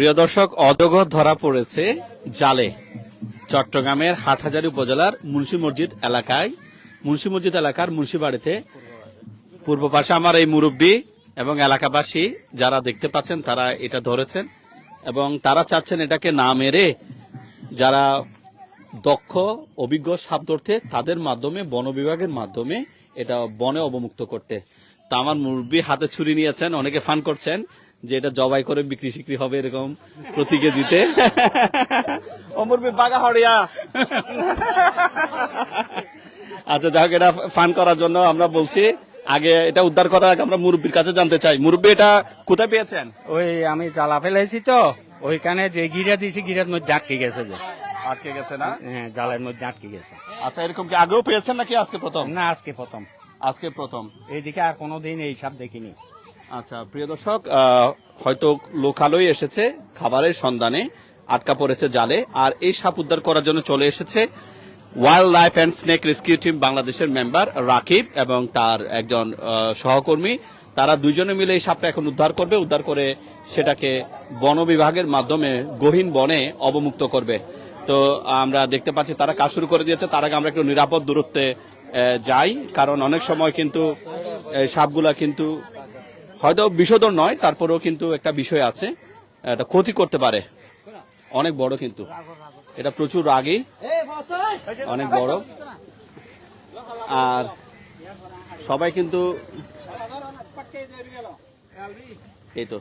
প্রিয় দর্শক অজগর ধরা পড়েছে জালে, চট্টগ্রামের হাটহাজারী উপজেলার মুন্সি মসজিদ এলাকায়। মুন্সি মসজিদ এলাকার মুন্সি বাড়িতে পূর্ব পাশে আমার এই মুরব্বী এবং এলাকাবাসী যারা দেখতে পাচ্ছেন, তারা এটা ধরেছেন এবং তারা চাচ্ছেন এটাকে না মেরে যারা দক্ষ, অভিজ্ঞ সাপ ধরতে, তাদের মাধ্যমে, বন বিভাগের মাধ্যমে এটা বনে অবমুক্ত করতে। তা আমার মুরব্বী হাতে ছুরি নিয়েছেন, অনেকে ফান করছেন। যে এটা জবাই করে বিক্রি সিক্রি হবে এরকম প্রতি কেজিতে মুরব্বী বাগা হড়িয়া। আচ্ছা যাই হোক এটা ফান করার জন্য আমরা বলছি আগে এটা উদ্ধার করার আগে আমরা মুরব্বীর কাছে জানতে চাই। মুরব্বী এটা কোথায় পেয়েছেন? ওই আমি জ্বালা ফেলেছি তো ওইখানে যে গিরা দিয়েছি গিরার মধ্যে আটকে গেছে যে। আটকে গেছে না? হ্যাঁ জালের মধ্যে আটকে গেছে। আচ্ছা এরকম কি আগেও পেয়েছেন নাকি আজকে প্রথম? না আজকে প্রথম। আজকে প্রথম। এইদিকে আর কোনোদিন এই সাপ দেখিনি। আচ্ছা প্রিয় দর্শক হয়তো লোকালয় এসেছে খাবারের সন্ধানে, আটকা পড়েছে জালে, আর এই সাপ উদ্ধার করার জন্য চলে এসেছে wildlife and snake rescue team বাংলাদেশের মেম্বার রাকিব এবং তার একজন সহকর্মী। তারা দুজনে মিলে এই সাপটা এখন উদ্ধার করবে, উদ্ধার করে সেটাকে বন বিভাগের মাধ্যমে গহীন বনে অবমুক্ত করবে। তো আমরা দেখতে পাচ্ছি তারা কাজ শুরু করে দিয়েছে, তার আগে আমরা একটু নিরাপদ দূরত্বে যাই, কারণ অনেক সময় কিন্তু সাপগুলা কিন্তু হয়তো বিষধর নয়, তারপরেও কিন্তু একটা বিষয় আছে, এটা ক্ষতি করতে পারে। অনেক বড় কিন্তু। এটা প্রচুর রাগী, অনেক বড়। আর সবাই কিন্তু এই তো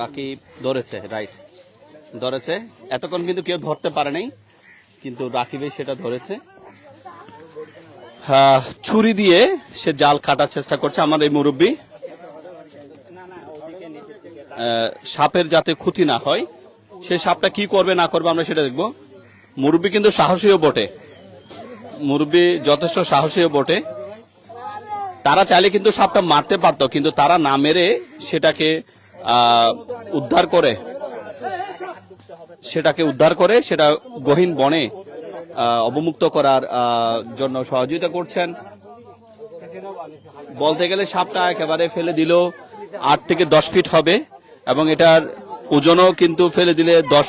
রাকি ধরেছে রাইট ধরেছে, এতক্ষণ কিন্তু কেউ ধরতে পারে নাই, কিন্তু রাকিবে সেটা ধরেছে। ছুরি দিয়ে সে জাল কাটার চেষ্টা করছে, আমার এই মুরব্বী। সাপের যাতে ক্ষতি না হয়, সে সাপটা কি করবে, না করবে, আমরা সেটা দেখব। মুরব্বী কিন্তু সাহসীও বটে। মুরব্বী যথেষ্ট সাহসীও বটে। তারা চাইলে কিন্তু সাপটা মারতে পারতো, কিন্তু তারা না মেরে সেটাকে উদ্ধার করে। সেটাকে উদ্ধার করে, সেটা গহীন বনে অবমুক্ত করার জন্য সহযোগিতা করছেন। বলতে গেলে সাপটা একেবারে ফেলে দিল, আট থেকে দশ ফিট হবে। এবং এটার ওজনও কিন্তু ফেলে দিলে দশ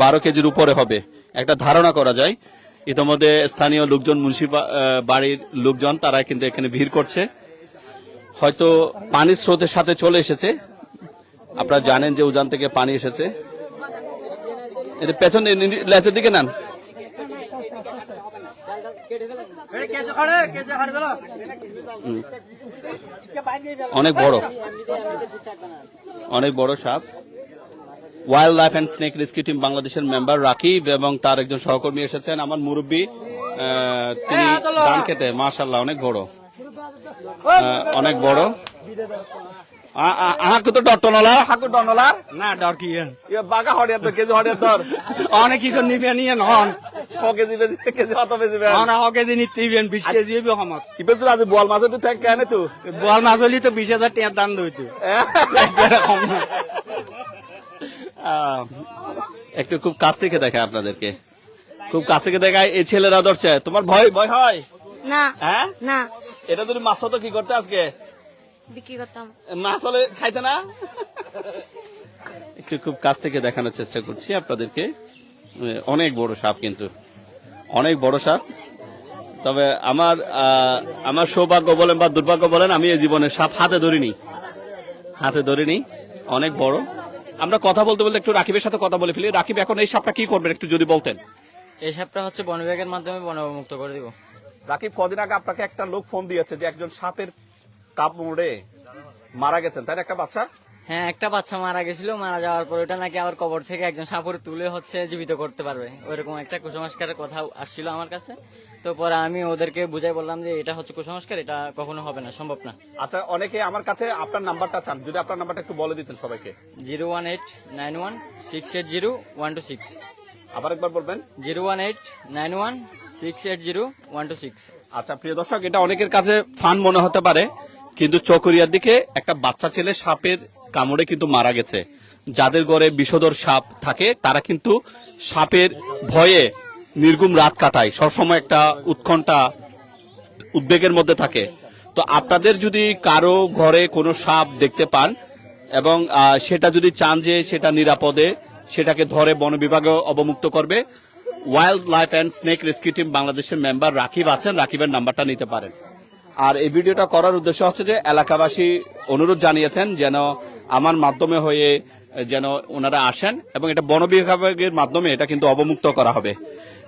বারো কেজির উপরে হবে। একটা ধারণা করা যায়। ইতিমধ্যে স্থানীয় লোকজন মুন্সি বাড়ির লোকজন, তারা কিন্তু এখানে ভিড় করছে। হয়তো পানির স্রোতের সাথে চলে এসেছে। আপনারা জানেন যে উজান থেকে পানি এসেছে। এটা পেছনে দিকে নেন। অনেক বড়। অনেক বড় সাপ। Wildlife and snake rescue team বাংলাদেশের মেম্বার রাকিব এবং তার একজন সহকর্মী এসেছেন। আমার মুরব্বী তিনি ধান খেতে মাশাল্লাহ অনেক বড়। অনেক বড়। আহাকু তো ডটনলার হাকু ডনলার না ডর কি ইয়ে বাগা হড়িয়া তো কেজি হড়িয়া তোর অনেক কি করে নিবে নিয়ে ছ কেজি বেজি কেজি অত বেজি বেন অনেক হ কেজি নিতে দিবেন বিশ কেজি হইবে ইবে তো আজ বল মাছ তো ঠেক কেন তু? বল মাছ হলি তো বিশ হাজার টাকার দাম দইতো। কম না একটু খুব কাছ থেকে দেখায় আপনাদেরকে। খুব কাছ থেকে দেখায় এই ছেলেরা ধরছে। তোমার ভয় ভয় হয়? না। হ্যাঁ? না। এটা তুমি মাছ তো কি করতে আজকে? বিক্রি করতাম। মাছ হলে খাইতে না। একটু খুব কাছ থেকে দেখানোর চেষ্টা করছি আপনাদেরকে। অনেক বড় সাপ কিন্তু। অনেক বড় সাপ। তবে আমার আমার সৌভাগ্য বলেন বা দুর্ভাগ্য বলেন আমি এই জীবনে সাপ হাতে ধরিনি। হাতে ধরিনি। অনেক বড়। আমরা কথা বলতে বলতে একটু রাকিবের সাথে কথা বলে ফেলি। রাকিব এখন এই সাপটা কি করবেন একটু যদি বলতেন? এই সাপটা হচ্ছে বন বিভাগের মাধ্যমে বন মুক্ত করে দিব। রাকিব কদিন আগে আপনাকে একটা লোক ফোন দিয়েছে যে একজন সাপের কামড়ে মারা গেছেন তাই একটা বাচ্চা? হ্যাঁ একটা বাচ্চা মারা গেছিল মারা যাওয়ার পর ওটা নাকি আবার কবর থেকে একজন সাপুরে তুলে হচ্ছে জীবিত করতে পারবে। ওইরকম একটা কুসংস্কারের কথা আসছিল আমার কাছে। তো পরে আমি ওদেরকে বুঝাই বললাম যে এটা হচ্ছে কুসংস্কার এটা কখনো হবে না সম্ভব না। আচ্ছা অনেকে আমার কাছে আপনার নাম্বারটা চান যদি আপনার নাম্বারটা একটু বলে দিতেন সবাইকে। Zero one eight nine one six eight zero one two six. আবার একবার বলবেন? Zero one eight nine one six eight zero one two six. আচ্ছা প্রিয় দর্শক এটা অনেকের কাছে ফান মনে হতে পারে। কিন্তু চকরিয়ার দিকে একটা বাচ্চা ছেলে সাপের কামড়ে কিন্তু মারা গেছে। যাদের ঘরে বিষধর সাপ থাকে, তারা কিন্তু সাপের ভয়ে নির্গুম রাত কাটায়। সবসময় একটা উৎকণ্ঠা উদ্বেগের মধ্যে থাকে। তো আপনাদের যদি কারও ঘরে কোনো সাপ দেখতে পান এবং সেটা যদি চান যে সেটা নিরাপদে, সেটাকে ধরে বন বিভাগে অবমুক্ত করবে। Wildlife and snake rescue team বাংলাদেশের মেম্বার রাকিব আছেন। রাকিবের নাম্বারটা নিতে পারেন। আর এই ভিডিওটা করার উদ্দেশ্য হচ্ছে যে এলাকাবাসী অনুরোধ জানিয়েছেন যেন আমার মাধ্যমে হয়ে যেন ওনারা আসেন এবং এটা বন বিভাগের মাধ্যমে এটা কিন্তু অবমুক্ত করা হবে।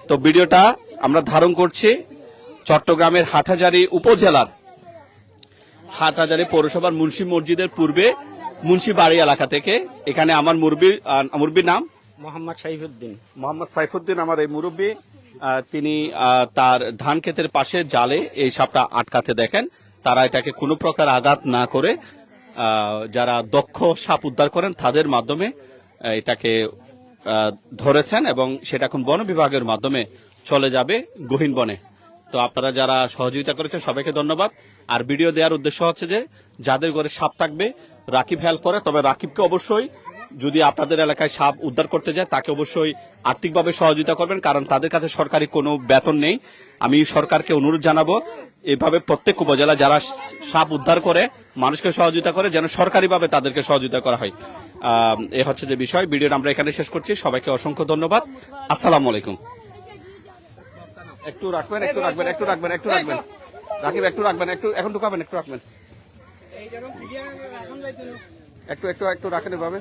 তো ভিডিওটা আমরা ধারণ করছি চট্টগ্রামের হাটহাজারী উপজেলার হাটহাজারি পৌরসভার মুন্সি মসজিদের পূর্বে মুন্সি বাড়ি এলাকা থেকে। এখানে আমার মুরবি মুরবির নাম? মোহাম্মদ সাইফুদ্দিন। মোহাম্মদ সাইফুদ্দিন আমার এই মুরব্বী। তিনি তার ধান ক্ষেতের পাশে জালে এই সাপটা আটকাতে দেখেন। তারা এটাকে কোনো প্রকার আঘাত না করে যারা দক্ষ সাপ উদ্ধার করেন তাদের মাধ্যমে এটাকে ধরেছেন এবং সেটা এখন বন বিভাগের মাধ্যমে চলে যাবে গহীন বনে। তো আপনারা যারা সহযোগিতা করেছেন, সবাইকে ধন্যবাদ। আর ভিডিও দেওয়ার উদ্দেশ্য হচ্ছে যে, যাদের ঘরে সাপ থাকবে, রাকিব হেল্প করে, তবে রাকিবকে অবশ্যই যদি আপনাদের এলাকায় সাপ উদ্ধার করতে যায়, তাকে অবশ্যই আর্থিকভাবে সহযোগিতা করবেন, কারণ তাদের কাছে সরকারি কোনো বেতন নেই। আমি সরকারকে অনুরোধ জানাব, এভাবে প্রত্যেক উপজেলা যারা সাপ উদ্ধার করে, মানুষকে সহযোগিতা করে, যেন সরকারিভাবে তাদেরকে সহযোগিতা করা হয়। এ হচ্ছে যে বিষয়। ভিডিওটা আমরা এখানে শেষ করছি। সবাইকে অসংখ্য ধন্যবাদ। আসসালামু আলাইকুম। একটু রাখবেন একটু রাখবেন একটু রাখবেন একটু রাখবেন। রাখিব একটু রাখবেন, একটু, এখন ঢুকাবেন, একটু রাখবেন। একটু একটু একটু রাখেন এভাবে।